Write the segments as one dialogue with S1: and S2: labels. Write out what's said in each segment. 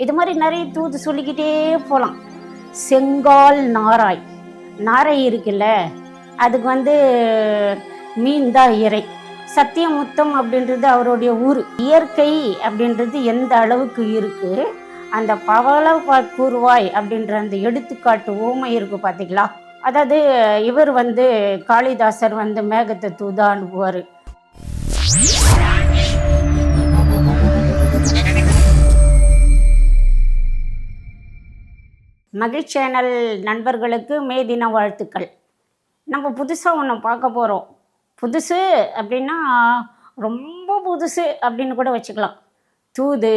S1: இது மாதிரி நிறைய தூது சொல்லிக்கிட்டே போகலாம் செங்கால் நாராய். நாரை இருக்குல்ல அதுக்கு வந்து மீன் தான் இறை. சத்தியமுத்தம் அப்படின்றது அவருடைய ஊர். இயற்கை அப்படின்றது எந்த அளவுக்கு இருக்கு அந்த பவள கூறுவாய் அப்படின்ற அந்த எடுத்துக்காட்டு ஊமை இருக்கு பார்த்தீங்களா அதாவது இவர் வந்து காளிதாசர் வந்து மேகத்தை தூதா அனுப்புவார் மகிழ் சேனல் நண்பர்களுக்கு மே தின வாழ்த்துக்கள். நம்ம புதுசாக ஒன்று பார்க்க போகிறோம் புதுசு அப்படின்னா ரொம்ப புதுசு அப்படின்னு கூட வச்சுக்கலாம். தூது.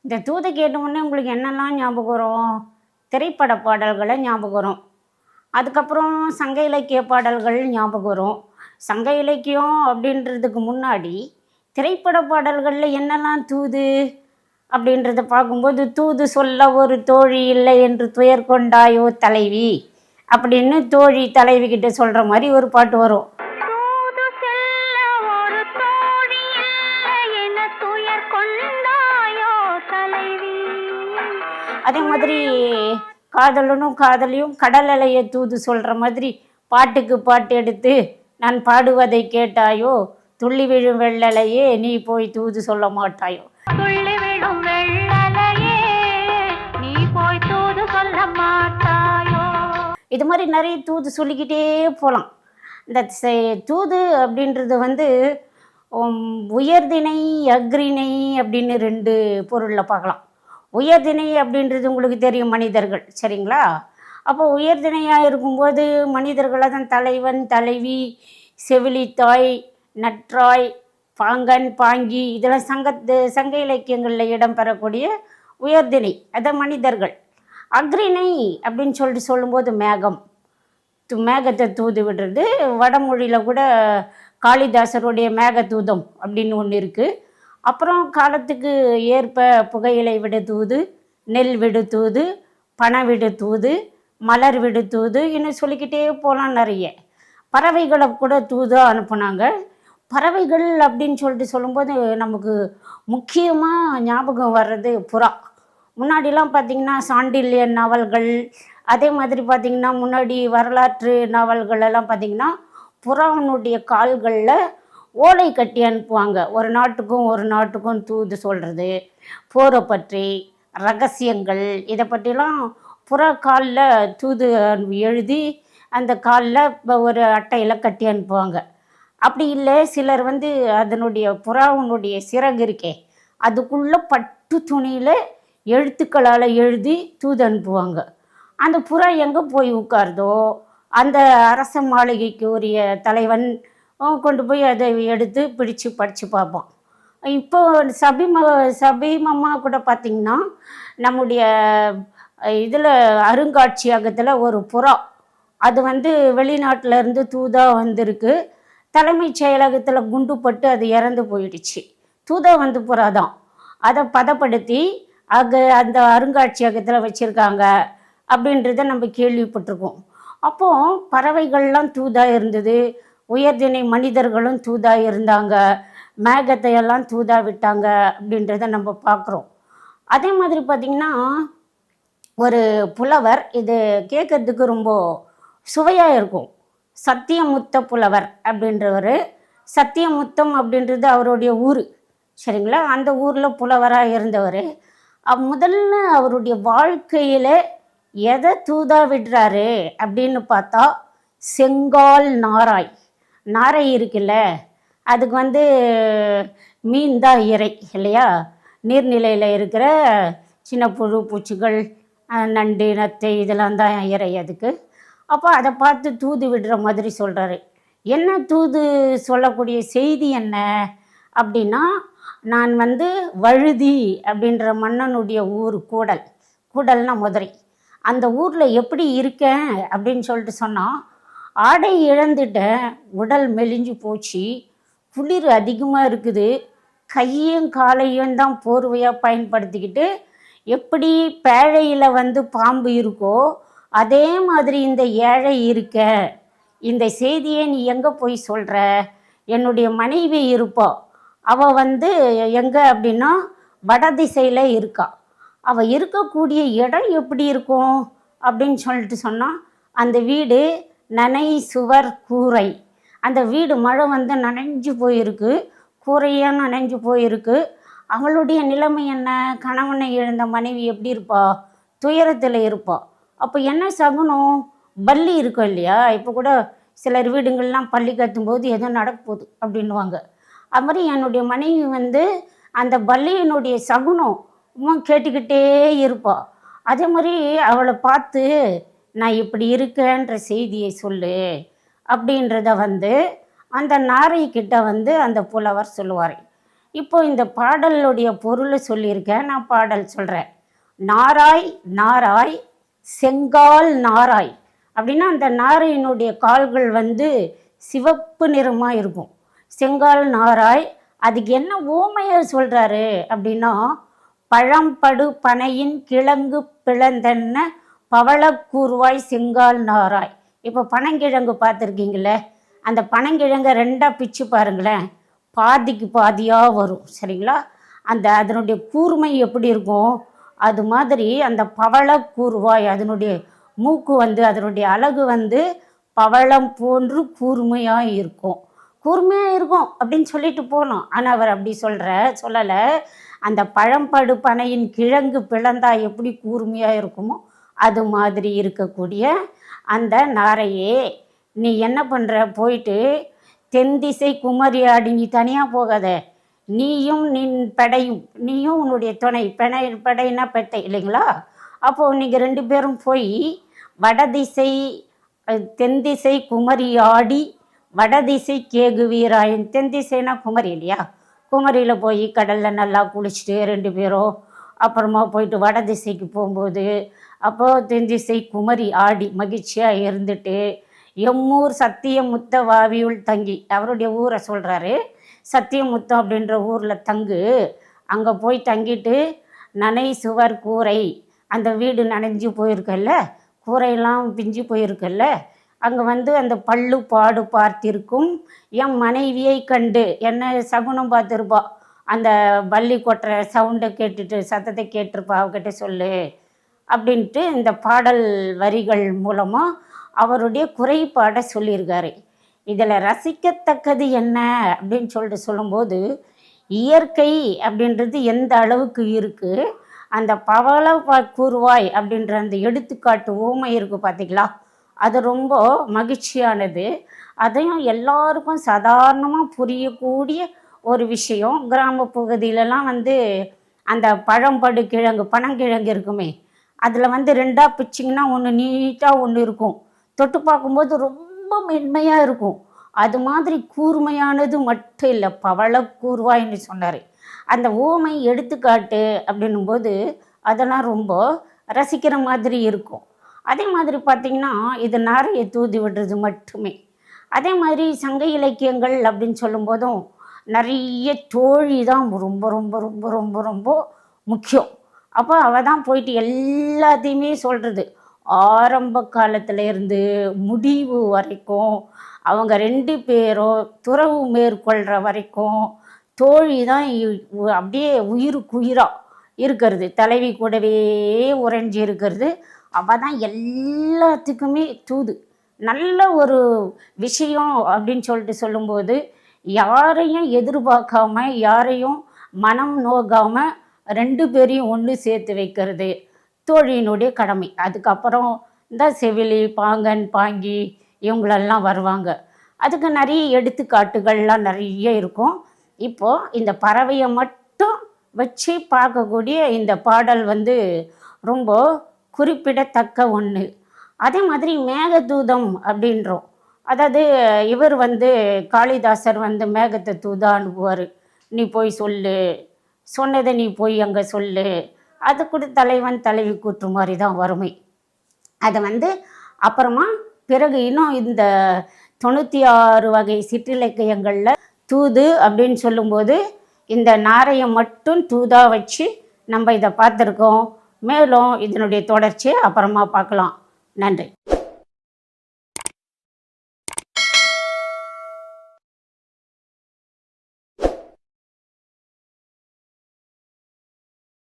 S1: இந்த தூது கேட்டவுடனே உங்களுக்கு என்னெல்லாம் ஞாபகம் வரும்? திரைப்பட பாடல்களை ஞாபகம் வரும். அதுக்கப்புறம் சங்க இலக்கிய பாடல்கள் ஞாபகம் வரும். சங்க இலக்கியம் அப்படின்றதுக்கு முன்னாடி திரைப்பட பாடல்களில் என்னெல்லாம் தூது? அப்படின்றத பார்க்கும்போது தூது சொல்ல ஒரு தோழி இல்லை என்று துயர் கொண்டாயோ தலைவி? அப்படின்னு தோழி தலைவி கிட்ட சொல்கிற மாதிரி ஒரு பாட்டு வரும். அதே மாதிரி காதலனும் காதலியும் கடல் அலையை தூது சொல்கிற மாதிரி பாட்டுக்கு பாட்டு எடுத்து நான் பாடுவதை கேட்டாயோ துள்ளி விழும் வெள்ளலையே நீ போய் தூது சொல்ல மாட்டாயோ? இது மாதிரி நிறைய தூது சொல்லிக்கிட்டே போகலாம் இந்த தூது அப்படின்றது வந்து உயர்தினை உயர்திணை அக்ரிணை அப்படின்னு ரெண்டு பொருளில் பார்க்கலாம். உயர்திணை அப்படின்றது உங்களுக்கு தெரியும் மனிதர்கள் சரிங்களா? அப்போ உயர்தினையாக இருக்கும்போது மனிதர்களை தான் தலைவன் தலைவி செவிலித்தாய் நற்றாய் பாங்கன் பாங்கி இதெல்லாம் சங்க சங்க இலக்கியங்களில் இடம்பெறக்கூடிய உயர்திணை அதான் மனிதர்கள். அக்ரிணை அப்படின்னு சொல்லிட்டு சொல்லும்போது மேகம். து- மேகத்தை தூது விடுறது. வடமொழியில் கூட காளிதாசருடைய மேகதூதம் அப்படின்னு ஒன்று இருக்குது அப்புறம் காலத்துக்கு ஏற்ப புகையிலை விடு தூது நெல் விடு தூது பண விடு தூது மலர் விடு தூது இன்னும் சொல்லிக்கிட்டே போகலாம் நிறைய. பறவைகளை கூட தூதாக அனுப்புனாங்க. பறவைகள் அப்படின்னு சொல்லிட்டு சொல்லும்போது நமக்கு முக்கியமாக ஞாபகம் வர்றது புறா. முன்னாடிலாம் பார்த்திங்கன்னா சாண்டில்யன் நாவல்கள் அதே மாதிரி பார்த்திங்கன்னா முன்னாடி வரலாற்று நாவல்கள் எல்லாம் பார்த்திங்கன்னா புறாவினுடைய கால்களில் ஓலை கட்டி அனுப்புவாங்க. ஒரு நாட்டுக்கும் ஒரு நாட்டுக்கும் தூது சொல்கிறது போரை பற்றி ரகசியங்கள் இதை பற்றிலாம் புறா காலில் தூது எழுதி அந்த காலில் இப்போ ஒரு அட்டையில் கட்டி அனுப்புவாங்க. அப்படி இல்லை சிலர் வந்து அதனுடைய புறாவினுடைய சிறகு இருக்கே அதுக்குள்ளே பட்டு துணியில் எழுத்துக்களால் எழுதி தூது அனுப்புவாங்க. அந்த புறா எங்கே போய் உட்காருதோ அந்த அரச மாளிகைக்கு உரிய தலைவன் கொண்டு போய் அதை எடுத்து பிடிச்சு படித்து பார்ப்பான். இப்போ சபிம சபீமம்மா கூட பார்த்திங்கன்னா நம்முடைய இதில் அருங்காட்சியகத்தில் ஒரு புறா. அது வந்து வெளிநாட்டிலேருந்து தூதாக வந்திருக்கு. தலைமைச் செயலகத்தில் குண்டு பட்டு அது இறந்து போயிடுச்சு. தூதா வந்து புறா தான் அதை பதப்படுத்தி அங்கே அந்த அருங்காட்சியகத்தில் வச்சுருக்காங்க அப்படின்றத நம்ம கேள்விப்பட்டிருக்கோம். அப்போது பறவைகள்லாம் தூதாக இருந்தது. உயர்தினை மனிதர்களும் தூதாக இருந்தாங்க. மேகத்தை எல்லாம் தூதா விட்டாங்க அப்படின்றத நம்ம பார்க்குறோம் அதே மாதிரி பார்த்திங்கன்னா ஒரு புலவர் இது கேட்கறதுக்கு ரொம்ப சுவையாக இருக்கும். சத்தியமுத்த புலவர் அப்படின்றவர். சத்தியமுத்தம் அப்படின்றது அவருடைய ஊர். சரிங்களா? அந்த ஊரில் புலவராக இருந்தவர். முதல்ல அவருடைய வாழ்க்கையில் எதை தூதா விடுறாரு அப்படின்னு பார்த்தா செங்கால் நாராய். நாரை இருக்குல்ல அதுக்கு வந்து மீன் தான் இறை இல்லையா? நீர்நிலையில் இருக்கிற சின்ன புழு பூச்சிகள் நண்டு நத்தை இதெல்லாம் தான் இறை அதுக்கு. அப்போ அதை பார்த்து தூது விடுற மாதிரி சொல்கிறாரு என்ன தூது சொல்லக்கூடிய செய்தி என்ன? அப்படின்னா நான் வந்து வழுதி அப்படின்ற மன்னனுடைய ஊர் கூடல். கூடல்னா மதுரை. அந்த ஊரில் எப்படி இருக்கேன் அப்படின்னு சொல்லிட்டு சொன்னால் ஆடை இழந்துட்டேன் உடல் மெலிஞ்சு போச்சு. குளிர் அதிகமாக இருக்குது. கையும் காலையும் தான் போர்வையாக பயன்படுத்திக்கிட்டு எப்படி பேழையில் வந்து பாம்பு இருக்கோ அதே மாதிரி இந்த ஏழை இருக்க. இந்த செய்தியை நீ எங்கே போய் சொல்கிற என்னுடைய மனைவி இருப்போம் அவள் வந்து எங்கே அப்படின்னா வடதிசையில் இருக்கா. அவள் இருக்கக்கூடிய இடம் எப்படி இருக்கும்? அப்படின்னு சொல்லிட்டு சொன்னால் அந்த வீடு நனை சுவர் கூரை. அந்த வீடு மழை வந்து நனைஞ்சு போயிருக்கு. கூரையாக நனைஞ்சு போயிருக்கு. அவளுடைய நிலைமை என்ன? கணவனை இழந்த மனைவி எப்படி இருப்பா? துயரத்தில் இருப்பா. அப்போ என்ன சகுனம்? பள்ளி இருக்கும் இல்லையா? இப்போ கூட சிலர் வீடுங்கள்லாம் பள்ளி கத்தும்போது எதுவும் நடக்க போகுது அப்படின்வாங்க அது மாதிரி என்னுடைய மனைவி வந்து அந்த பல்லியினுடைய சகுனம் கேட்டுக்கிட்டே இருப்பாள் அதே மாதிரி அவளை பார்த்து நான் இப்படி இருக்கேன்ற செய்தியை சொல்லு அப்படின்றத வந்து அந்த நாரைக்கிட்ட வந்து அந்த புலவர் சொல்லுவார். இப்போ இந்த பாடலுடைய பொருளை சொல்லியிருக்கேன் நான் பாடல் சொல்கிறேன் நாராய் நாராய் செங்கால் நாராய் அப்படின்னா அந்த நாரையினுடைய கால்கள் வந்து சிவப்பு நிறமாக இருக்கும். செங்கால் நாராய் அதுக்கு என்ன ஊமையை சொல்கிறாரு அப்படின்னா பழம்படு பனையின் கிழங்கு பிளந்தென்ன பவளக்கூறுவாய் செங்கால் நாராய். இப்போ பனங்கிழங்கு பார்த்துருக்கீங்களே அந்த பனங்கிழங்கை ரெண்டாக பிச்சு பாருங்களேன். பாதிக்கு பாதியாக வரும் சரிங்களா? அந்த அதனுடைய கூர்மை எப்படி இருக்கும்? அது மாதிரி அந்த பவளக்கூர்வாய் அதனுடைய மூக்கு வந்து அதனுடைய அழகு வந்து பவளம் போன்று கூர்மையாக இருக்கும். கூர்மையாக இருக்கும் அப்படின்னு சொல்லிட்டு போனோம். ஆனால் அவர் அப்படி சொல்கிற சொல்லலை. அந்த பழம்படு பனையின் கிழங்கு பிளந்தா எப்படி கூர்மையாக இருக்குமோ அது மாதிரி இருக்கக்கூடிய அந்த நாரையே நீ என்ன பண்ணுற போயிட்டு தென் திசை ஆடி நீ தனியாக போகாத. நீயும் நின் படையும் நீயும் உன்னுடைய துணை பெணை படைனா பெட்டை இல்லைங்களா? அப்போது நீங்கள் ரெண்டு பேரும் போய் வடதிசை அஹ், தென் திசை குமரியாடி வடதிசை கேகுவீராயன் தென் திசைனா குமரி இல்லையா? குமரியில் போய் கடலில் நல்லா குளிச்சுட்டு ரெண்டு பேரும் அப்புறமா போயிட்டு வட திசைக்கு போகும்போது அப்போது தென் திசை குமரி ஆடி மகிழ்ச்சியாக இருந்துட்டு எம்மூர் சத்தியமுத்த வாவியுள் தங்கி அவருடைய ஊரை சொல்கிறாரு சத்தியமுத்தம் அப்படின்ற ஊரில் தங்கு அங்கே போய் தங்கிட்டு நனை சுவர் கூரை அந்த வீடு நனைஞ்சு போயிருக்கல்ல? கூரையெல்லாம் பிஞ்சு போயிருக்கல்ல? அங்கே வந்து அந்த பள்ளு பாடு பார்த்திருக்கும். என் மனைவியை கண்டு என்ன சகுனம் பார்த்துருப்பா? அந்த பள்ளி கொட்டுற சவுண்டை கேட்டுட்டு சத்தத்தை கேட்டிருப்பா அவகிட்ட சொல்லு. அப்படின்ட்டு இந்த பாடல் வரிகள் மூலமாக அவருடைய குறைபாடை சொல்லியிருக்காரு. இதில் ரசிக்கத்தக்கது என்ன அப்படின்னு சொல்லிட்டு சொல்லும்போது இயற்கை அப்படின்றது எந்த அளவுக்கு இருக்குது அந்த பவள கூறுவாய் அப்படின்ற அந்த எடுத்துக்காட்டு ஊமை இருக்குது பார்த்தீங்களா அது ரொம்ப மகிழ்ச்சியானது. அதையும் எல்லாருக்கும் சாதாரணமாக புரியக்கூடிய ஒரு விஷயம். கிராம பகுதியிலலாம் வந்து அந்த பழம்படு கிழங்கு பனங்கிழங்கு இருக்குமே அதில் வந்து ரெண்டாக பிச்சிங்கன்னா ஒன்று நீட்டாக ஒன்று இருக்கும். தொட்டு பார்க்கும்போது ரொம்ப மென்மையாக இருக்கும். அது மாதிரி கூர்மையானது மட்டும் இல்லை பவள கூர்வாயின்னு சொன்னார். அந்த ஓமை எடுத்துக்காட்டு அப்படின்னும்போது அதெல்லாம் ரொம்ப ரசிக்கிற மாதிரி இருக்கும். அதே மாதிரி பார்த்திங்கன்னா இது நாரையை தூதி விடுறது மட்டுமே. அதே மாதிரி சங்க இலக்கியங்கள் அப்படின்னு சொல்லும்போதும் நிறைய தோழி தான் ரொம்ப ரொம்ப ரொம்ப ரொம்ப ரொம்ப முக்கியம். அப்போ அவள் தான் போயிட்டு எல்லாத்தையுமே சொல்கிறது ஆரம்ப காலத்துலேருந்து முடிவு வரைக்கும் அவங்க ரெண்டு பேரும் துறவு மேற்கொள்கிற வரைக்கும் தோழி தான் அப்படியே உயிருக்குயிராக இருக்கிறது. தலைவி கூடவே உறைஞ்சி இருக்கிறது. அவள் தான் எல்லாத்துக்குமே தூது. நல்ல ஒரு விஷயம் அப்படின்னு சொல்லிட்டு சொல்லும்போது யாரையும் எதிர்பார்க்காம யாரையும் மனம் நோக்காமல் ரெண்டு பேரையும் ஒன்று சேர்த்து வைக்கிறது தோழியினுடைய கடமை. அதுக்கப்புறம் இந்த செவிலி பாங்கன் பாங்கி இவங்களெல்லாம் வருவாங்க. அதுக்கு நிறைய எடுத்துக்காட்டுகள்லாம் நிறைய இருக்கும். இப்போது இந்த பறவையை மட்டும் வச்சு பார்க்கக்கூடிய இந்த பாடல் வந்து ரொம்ப குறிப்பிடத்தக்க ஒன்று அதே மாதிரி மேகதூதம் அப்படின்றோம். அதாவது இவர் வந்து காளிதாசர் வந்து மேகத்தை தூதா அனுப்புவார் நீ போய் சொல்லு. சொன்னதை நீ போய் அங்கே சொல்லு. அது கூட தலைவன் தலைவி கூற்று மாதிரி தான் வறுமை. அதை வந்து அப்புறமா பிறகு இன்னும் இந்த தொண்ணூற்றி ஆறு வகை சிற்றிலக்கியங்களில் தூது அப்படின்னு சொல்லும்போது இந்த நாரையை மட்டும் தூதாக வச்சு நம்ம இதை பார்த்துருக்கோம். மேலும் இதனுடைய தொடர்ச்சியை அப்புறமா பார்க்கலாம். நன்றி.